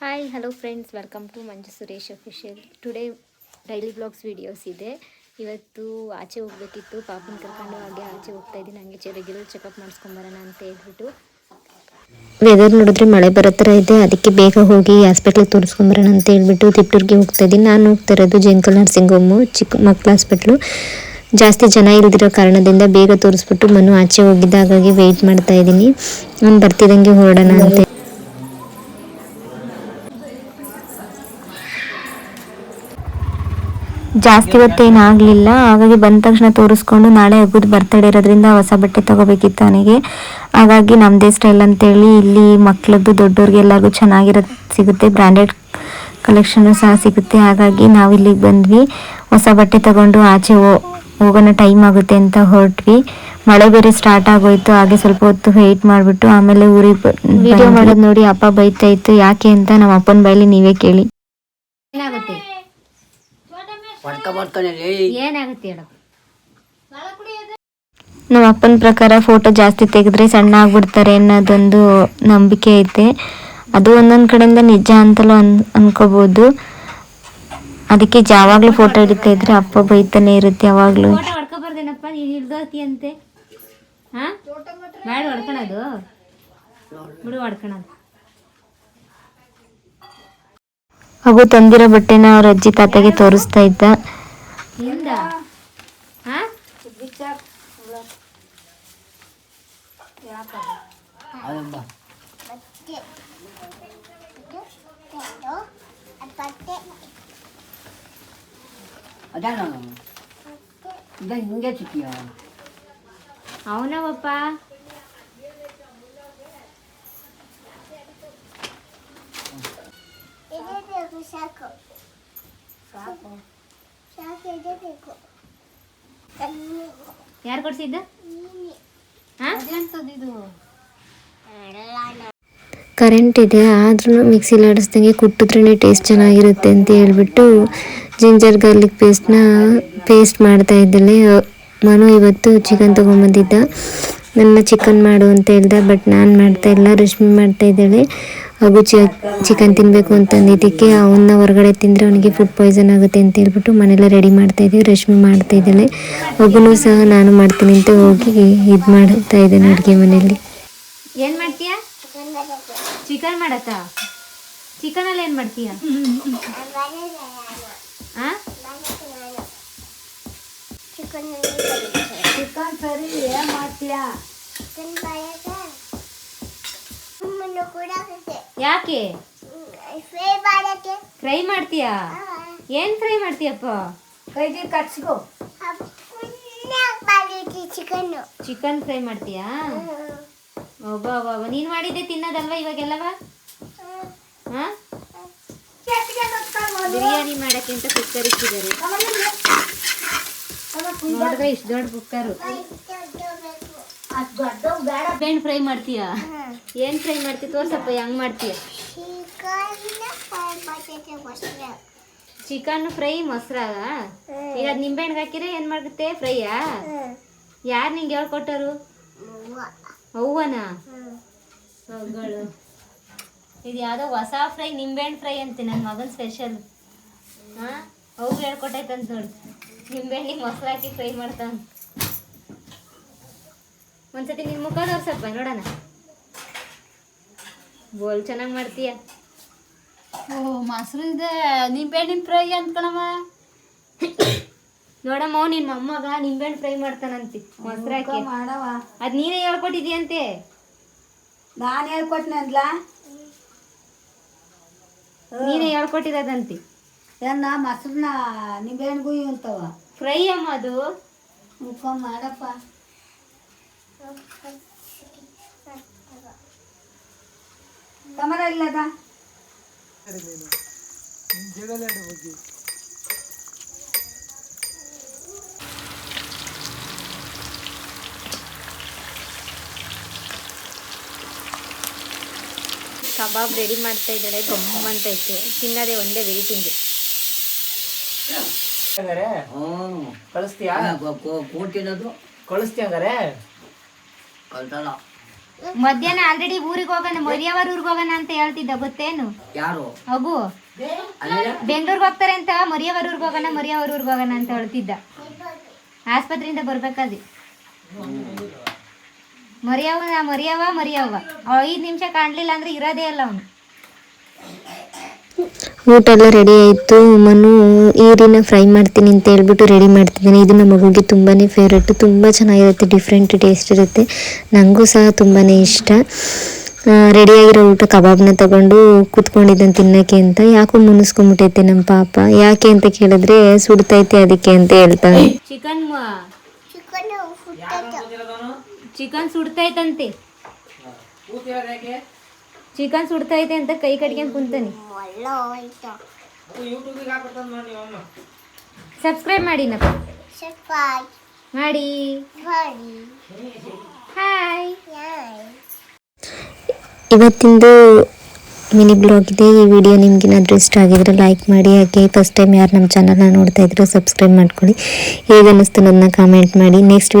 Hi hello friends welcome to Manju Suresh official today daily blogs videos ಇದೆ. ಇವತ್ತು ಆಚೆ ಹೋಗಬೇಕಿತ್ತು. ಪಾಪನ ಕರ್ಕೊಂಡು ಹಾಗೆ ಆಚೆ ಹೋಗ್ತಾ ಇದ್ದೀನಿ. ಹಂಗೆ ರೆಗ್ಯುಲರ್ ಚೆಕಪ್ ಮಾಡಿಸ್ಕೊಂಬರೋಣ ಅಂತ ಹೇಳ್ಬಿಟ್ಟು. ವೆದರ್ ನೋಡಿದ್ರೆ ಮಳೆ ಬರೋ ಥರ ಇದೆ. ಅದಕ್ಕೆ ಬೇಗ ಹೋಗಿ ಹಾಸ್ಪಿಟ್ಲಿಗೆ ತೋರಿಸ್ಕೊಂಬರೋಣ ಅಂತ ಹೇಳ್ಬಿಟ್ಟು ತಿಪ್ಟೂರಿಗೆ ಹೋಗ್ತಾ ಇದ್ದೀನಿ. ನಾನು ಹೋಗ್ತಾ ಇರೋದು ಜೇನ್ಕಲ್ ನರ್ಸಿಂಗ್ ಹೋಮು ಚಿಕ್ಕ ಮಕ್ಕಳ ಹಾಸ್ಪಿಟ್ಲು ಜಾಸ್ತಿ ಜನ ಇಲ್ದಿರೋ ಕಾರಣದಿಂದ ಬೇಗ ತೋರಿಸ್ಬಿಟ್ಟು ಮನು ಆಚೆ ಹೋಗಿದ್ದ ಹಾಗಾಗಿ ವೆಯ್ಟ್ ಮಾಡ್ತಾ ಇದ್ದೀನಿ. ನಾನು ಬರ್ತಿದ್ದಂಗೆ ಹೊರಡೋಣ ಅಂತ ಜಾಸ್ತಿ ಹೊತ್ತೇನು ಆಗಲಿಲ್ಲ ಹಾಗಾಗಿ ಬಂದ ತಕ್ಷಣ ತೋರಿಸ್ಕೊಂಡು ನಾಳೆ ಹಬ್ಬದ ಬರ್ತಡೇ ಇರೋದ್ರಿಂದ ಹೊಸ ಬಟ್ಟೆ ತಗೋಬೇಕಿತ್ತು ಅವನಿಗೆ. ಹಾಗಾಗಿ ನಮ್ಮದೇ ಸ್ಟೈಲ್ ಅಂತೇಳಿ ಇಲ್ಲಿ ಮಕ್ಳದ್ದು ದೊಡ್ಡವ್ರಿಗೆ ಎಲ್ಲರಿಗೂ ಚೆನ್ನಾಗಿರೋದು ಸಿಗುತ್ತೆ. ಬ್ರ್ಯಾಂಡೆಡ್ ಕಲೆಕ್ಷನ್ನು ಸಹ ಸಿಗುತ್ತೆ. ಹಾಗಾಗಿ ನಾವು ಇಲ್ಲಿಗೆ ಬಂದ್ವಿ. ಹೊಸ ಬಟ್ಟೆ ತಗೊಂಡು ಆಚೆ ಹೋಗೋಣ ಟೈಮ್ ಆಗುತ್ತೆ ಅಂತ ಹೊರಟ್ವಿ. ಮಳೆ ಬೇರೆ ಸ್ಟಾರ್ಟ್ ಆಗೋಯ್ತು. ಹಾಗೆ ಸ್ವಲ್ಪ ಹೊತ್ತು ವೆಯ್ಟ್ ಮಾಡಿಬಿಟ್ಟು ಆಮೇಲೆ ಊರಿಗೆ ವಿಡಿಯೋ ಮಾಡೋದು ನೋಡಿ ಅಪ್ಪ ಬೈತಾ ಇತ್ತು. ಯಾಕೆ ಅಂತ ನಮ್ಮ ಅಪ್ಪನ ಬೈಲಿ ನೀವೇ ಕೇಳಿ. ಏನಾಗುತ್ತೆ? ಹೊಡ್ಕ ಬರ್ತಾನೆ ಲೇ ಏನಾಗುತ್ತೆ ಹೇಳು. ನಮ್ಮ ಅಪ್ಪನ ಪ್ರಕಾರ ಫೋಟೋ ಜಾಸ್ತಿ ತೆಗೆದ್ರೆ ಸಣ್ಣ ಆಗ್ಬಿಡ್ತಾರೆ ಅನ್ನೋದೊಂದು ನಂಬಿಕೆ ಐತೆ ಅದು ಒಂದೊಂದು ಕಡೆಯಿಂದ ನಿಜ ಅಂತಲೂ ಅನ್ ಅನ್ಕೋಬಹುದು ಅದಕ್ಕೆ ಯಾವಾಗಲೂ ಫೋಟೋ ಹಿಡಿತಾ ಇದ್ರೆ ಅಪ್ಪ ಬೈತಾನೆ ಇರುತ್ತೆ ಯಾವಾಗಲೂ. ಫೋಟೋ ಹೊಡ್ಕೊಬಾರ್ದೇನಪ್ಪ? ನೀನು ಹಿಡ್ದೋತಿ ಅಂತೆ. ಹಾ? ಬೇಡ ಹೊಡ್ಕೊಳೋದು. ಬಿಡು ಹೊಡ್ಕೊಳೋದು. ಹಾಗೂ ತಂದಿರೋ ಬಟ್ಟೆನ ಅವ್ರ ಅಜ್ಜಿ ತಾತಗೆ ತೋರಿಸ್ತಾ ಇದ್ದ. ಹಿಂದ. ಯಾರು ಕೊಡಿಸಿದ್ದು? ಕರೆಂಟ್ ಇದೆ ಆದ್ರೂ ಮಿಕ್ಸಿಲಿ ಆಡಿಸ್ದಂಗೆ ಕುಟ್ಟಿದ್ರೇ ಟೇಸ್ಟ್ ಚೆನ್ನಾಗಿರುತ್ತೆ ಅಂತ ಹೇಳ್ಬಿಟ್ಟು ಜಿಂಜರ್ ಗಾರ್ಲಿಕ್ ಪೇಸ್ಟ್ನ ಪೇಸ್ಟ್ ಮಾಡ್ತಾ ಇದ್ದಾಳೆ ಮನು ಇವತ್ತು ಚಿಕನ್ ತೊಗೊಂಬಂದಿದ್ದ. ನನ್ನ ಚಿಕನ್ ಮಾಡು ಅಂತ ಹೇಳ್ದೆ, ಬಟ್ ನಾನು ಮಾಡ್ತಾ ಇಲ್ಲ ರಶ್ಮಿ ಮಾಡ್ತಾ ಇದ್ದಾಳೆ. ಹಾಗೂ ಚಿ ಚಿಕನ್ ತಿನ್ನಬೇಕು ಅಂತಂದಿದ್ದಕ್ಕೆ ಅವನ್ನ ಹೊರಗಡೆ ತಿಂದರೆ ಅವನಿಗೆ ಫುಡ್ ಪಾಯ್ಸನ್ ಆಗುತ್ತೆ ಅಂತ ಹೇಳ್ಬಿಟ್ಟು ಮನೆಯಲ್ಲ ರೆಡಿ ಮಾಡ್ತಾ ಇದ್ದೀವಿ ರಶ್ಮಿ ಮಾಡ್ತಾ ಇದ್ದಾಳೆ. ಒಬ್ಬನು ಸಹ ನಾನು ಮಾಡ್ತೀನಿ ಅಂತ ಹೋಗಿ ಇದು ಮಾಡ್ತಾ ಇದ್ದೇನೆ ಅಡುಗೆ ಮನೆಯಲ್ಲಿ. ಏನು ಮಾಡ್ತೀಯ? ಚಿಕನ್ ಮಾಡತ್ತ? ಚಿಕನ್ ಅಲ್ಲಿ ಏನು ಮಾಡ್ತೀಯ? ಆ? ಯಾಕೆ? ಫ್ರೈ ಮಾಡ್ತೀಯಾ? ಏನ್ ಫ್ರೈ ಮಾಡ್ತೀಯಪ್ಪ? ಕೈಗೆ ಕಟ್ಸ್ಕೋ. ಚಿಕನ್ ಚಿಕನ್ ಫ್ರೈ ಮಾಡ್ತೀಯಾ? ಒಬ್ಬ ಒಬ್ಬ ನೀನ್ ಮಾಡಿದ್ದೆ ತಿನ್ನೋದಲ್ವಾ ಇವಾಗೆಲ್ಲವ? ಹಾ? ಬಿರಿಯಾನಿ ಮಾಡಕ್ಕೆ ಅಂತ ಕುಕ್ಕರ್ ಇಟ್ಟಿದ್ದಾರೆ. ನೋಡಿದ್ರೆ ಇಷ್ಟು ದೊಡ್ಡ ಕುಕ್ಕರು. ಬೆಂಡ್. ಫ್ರೈ ಮಾಡ್ತೀಯಾ? ಏನ್ ಫ್ರೈ ಮಾಡ್ತೀಯ ತೋರ್ಸಪ್ಪ ಹೆಂಗ್ ಮಾಡ್ತೀಯ ಚಿಕನ್ ಫ್ರೈ ಮೊಸರಾಗ ಈಗ ನಿಂಬೆ ನಿಂಬೆಹಣ್ಣು ಹಾಕಿದ್ರೆ ಏನ್ ಮಾಡುತ್ತೆ ಫ್ರೈಯಾ? ಯಾರು ನಿಂಗೆ ಹೇಳ್ಕೊಟ್ಟರು ಅವ್ವನ? ಮಗಳು ಇದು ಯಾವುದೋ ಹೊಸ ಫ್ರೈ ನಿಂಬೆಹಣ್ಣು ಫ್ರೈ ಅಂತ ನನ್ನ ಮಗನ ಸ್ಪೆಷಲ್ ಹಾಂ? ಅವು ಹೇಳ್ಕೊಟ್ಟೈತಂತ ನೋಡಿ. ನಿಂಬೆಹಣ್ಣಿಗೆ ಮೊಸರು ಹಾಕಿ ಫ್ರೈ ಮಾಡ್ತಾನ. ಒಂದ್ಸತಿ ನಿನ್ನ ಮುಖ ತೋರ್ಸಪ್ಪ ನೋಡೋಣ. ಬೋಲ್ ಚೆನ್ನಾಗಿ ಮಾಡ್ತೀಯ? ಓ ಮೊಸರು ಇದೆ. ನಿಂಬೆಹಣ್ಣಿನ ಫ್ರೈ ಅಂದ್ಕಣಮ್ಮ ನೋಡಮ್ಮ ನಿನ್ ನಿನ್ನ ಮೊಮ್ಮಗ ನಿಂಬೆಹಣ್ಣು ಫ್ರೈ ಮಾಡ್ತಾನಂತೆ ಮೊಸರು ಹಾಕಿ. ಮಾಡವ ಅದು ನೀನೇ ಹೇಳ್ಕೊಟ್ಟಿದ್ಯಂತೆ ನಾನು ಹೇಳ್ಕೊಟ್ನೆ ಅಂದ್ಲ? ನೀನೇ ಹೇಳ್ಕೊಟ್ಟಿರೋದಂತೆ. ಏನ ಮೊಸರನ್ನ ನಿಂಬೆಹಣ್ಣಿಗೂ ಇಂತವ ಫ್ರೈ ಅಮ್ಮ ಅದು. ಮುಖ ಮಾಡಪ್ಪ. ತಮರ ಇಲ್ಲದ ಕಬಾಬ್ ರೆಡಿ ಮಾಡ್ತಾ ಇದ್ದಾಳೆ ಗಮ್ ಅಂತ ಐತೆ ತಿನ್ನೋದೇ ಒಂದೇ ವೇಟಿಂಗ್ ಹಂಗಾರೆ ಹ್ಞೂ ಕಳಿಸ್ತೀಯಾ ಕೂಟಿನದು ಕಳಿಸ್ತೀಯ ಹಂಗಾರೆ ಕಳ್ಸಲ್ಲ ಮಧ್ಯಾಹ್ನ ಆಲ್ರೆಡಿ ಊರಿಗೆ ಹೋಗೋಣ ಮರಿಯವರ ಊರಿಗೆ ಹೋಗೋಣ ಅಂತ ಹೇಳ್ತಿದ್ದ ಗೊತ್ತೇನು? ಯಾರು? ಅಗು. ಬೆಂಗಳೂರಿಗೆ ಹೋಗ್ತಾರೆ ಅಂತ ಮರಿಯವರ ಊರಿಗೆ ಹೋಗೋಣ ಮರಿಯವರ ಊರಿಗೆ ಹೋಗೋಣ ಅಂತ ಹೇಳ್ತಿದ್ದ. ಆಸ್ಪತ್ರೆಯಿಂದ ಬರ್ಬೇಕಾದ್ರೆ ಮರಿಯವ ಮರಿಯವ ಮರಿಯವ್ವ. ಐದು ನಿಮಿಷ ಕಾಣ್ಲಿಲ್ಲ ಅಂದ್ರೆ ಇರೋದೇ ಇಲ್ಲ ಅವನು. ಊಟ ಎಲ್ಲ ರೆಡಿ ಆಯಿತು. ಮನು ಈರಿನ ಫ್ರೈ ಮಾಡ್ತೀನಿ ಅಂತ ಹೇಳ್ಬಿಟ್ಟು ರೆಡಿ ಮಾಡ್ತಿದ್ದೀನಿ. ಇದು ನಮ್ಮ ಮಗುಗೆ ತುಂಬಾ ಫೇವ್ರೆಟ್ ತುಂಬ ಚೆನ್ನಾಗಿರುತ್ತೆ ಡಿಫ್ರೆಂಟ್ ಟೇಸ್ಟ್ ಇರುತ್ತೆ. ನನಗೂ ಸಹ ತುಂಬಾ ಇಷ್ಟ. ರೆಡಿಯಾಗಿರೋ ಊಟ ಕಬಾಬ್ನ ತಗೊಂಡು ಕೂತ್ಕೊಂಡಿದ್ದಾನೆ ತಿನ್ನೋಕ್ಕೆ ಅಂತ. ಯಾಕೋ ಮುನಿಸ್ಕೊಂಬಿಟ್ಟೈತೆ ನಮ್ಮ ಪಾಪ. ಯಾಕೆ ಅಂತ ಕೇಳಿದ್ರೆ ಸುಡ್ತೈತೆ ಅದಕ್ಕೆ ಅಂತ ಹೇಳ್ತಾನೆ ಚಿಕನ್ ಚಿಕನ್ ಸುಡ್ತೈತಂತೆ. ಚಿಕನ್ ಸುಡ್ತೈತೆ ಅಂತ ಕೈ ಕಟ್ಕೊಂಡು ಕುಂತಾನೆ. ಸಬ್ಸ್ಕ್ರೈಬ್ ಮಾಡಿ ನಪ್ಪ ಮಾಡಿ. ಹಾಯ್ ಇವತ್ತಿಂದು ಮಿನಿ ಬ್ಲಾಗ್ ಇದೆ. ಈ ವಿಡಿಯೋ ನಿಮ್ಗೇನಾದರೂ ಇಷ್ಟ ಆಗಿದ್ರೆ ಲೈಕ್ ಮಾಡಿ. ಹಾಗೆ ಫಸ್ಟ್ ಟೈಮ್ ಯಾರು ನಮ್ಮ ಚಾನಲ್ನ ನೋಡ್ತಾ ಇದ್ರು ಸಬ್ಸ್ಕ್ರೈಬ್ ಮಾಡ್ಕೊಳ್ಳಿ. ಹೇಗೆ ಅನ್ನಿಸ್ತು ನನ್ನ ಕಾಮೆಂಟ್ ಮಾಡಿ. ನೆಕ್ಸ್ಟ್